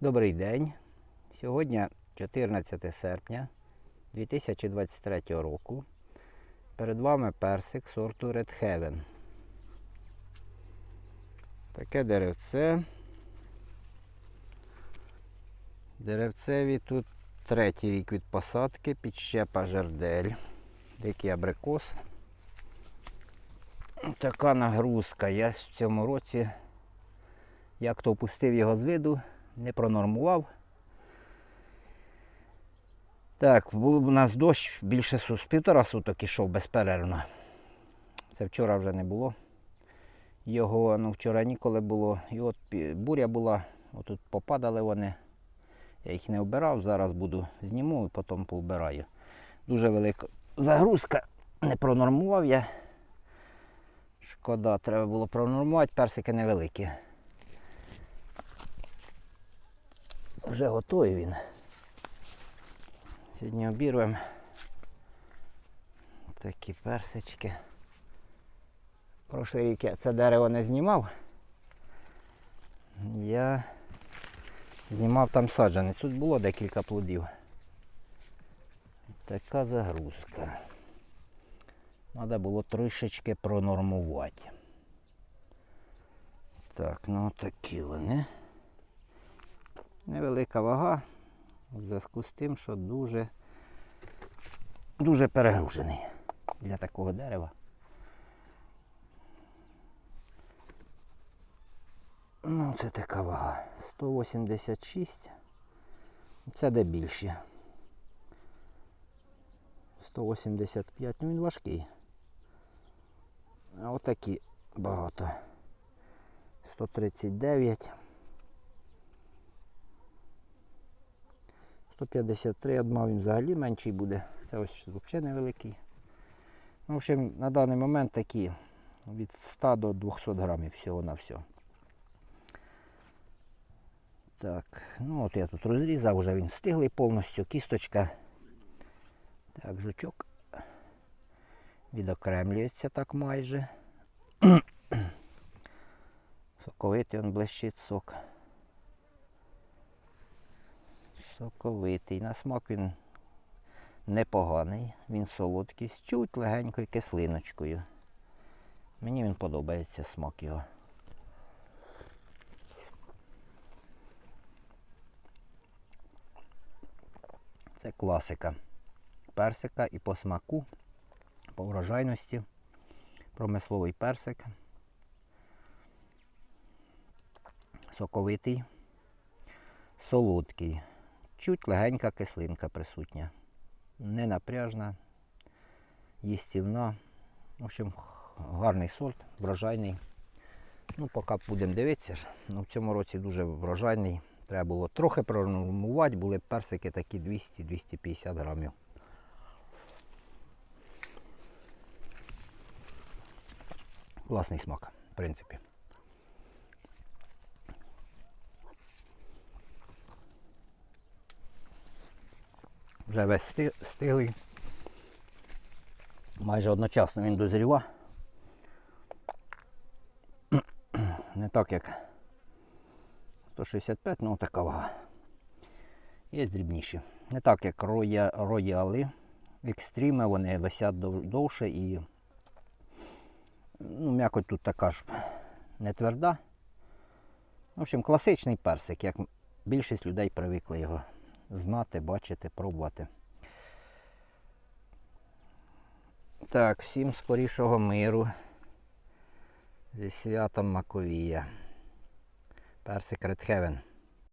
Добрий день. Сьогодні 14 серпня 2023 року. Перед вами персик сорту Red Heaven. Таке деревце. Деревцеві тут третій рік від посадки, підщепа жердель, дикий абрикос. Така нагрузка. Я в цьому році, як то опустив його з виду, не пронормував. Так, був у нас дощ більше з півтора суток ішов безперервно. Це вчора вже не було. Його ну, вчора ніколи було. І от буря була, отут попадали вони. Я їх не вбирав, зараз буду зніму і потім повбираю. Дуже велика загрузка. Не пронормував я. Шкода, треба було пронормувати, персики невеликі. Вже готовий він. Сьогодні обірвемо такі персички. Прошлий рік я це дерево не знімав. Я знімав там саджанець. Тут було декілька плодів. Така загрузка. Треба було трішечки пронормувати. Так, ну такі вони. Невелика вага. В зв'язку з тим, що дуже, дуже перегружений для такого дерева. Ну, це така вага. 186. Це де більше. 185. Ну він важкий. А отакі багато. 139. 153, я він взагалі менший буде. Це ось взагалі невеликий. Ну, в общем, на даний момент такі від 100 до 200 грамів всього на все. Так, ну от я тут розрізав, вже він стиглий повністю, кісточка. Так, жучок відокремлюється так майже. Соковитий він блищить сок. Соковитий. На смак він непоганий, він солодкий, з чуть легенькою кислиночкою. Мені він подобається смак його. Це класика. Персика і по смаку, по врожайності. Промисловий персик. Соковитий, солодкий. Чуть легенька кислинка присутня. Не напряжна, їстівна. В общем, гарний сорт, врожайний. Ну, поки будемо дивитися. Ну, в цьому році дуже врожайний. Треба було трохи пронормувати, були персики такі 200-250 грамів. Класний смак, в принципі. Вже весь сти- стиглий. Майже одночасно він дозріва. Не так як 165, ну така вага. Є дрібніші. Не так як роя, рояли. Екстріми вони висять довше і ну, м'якоть тут така ж не тверда. В общем, класичний персик, як більшість людей привикли його знати, бачити, пробувати. Так, всім скорішого миру. Зі святом Маковія. Персик Редхевен.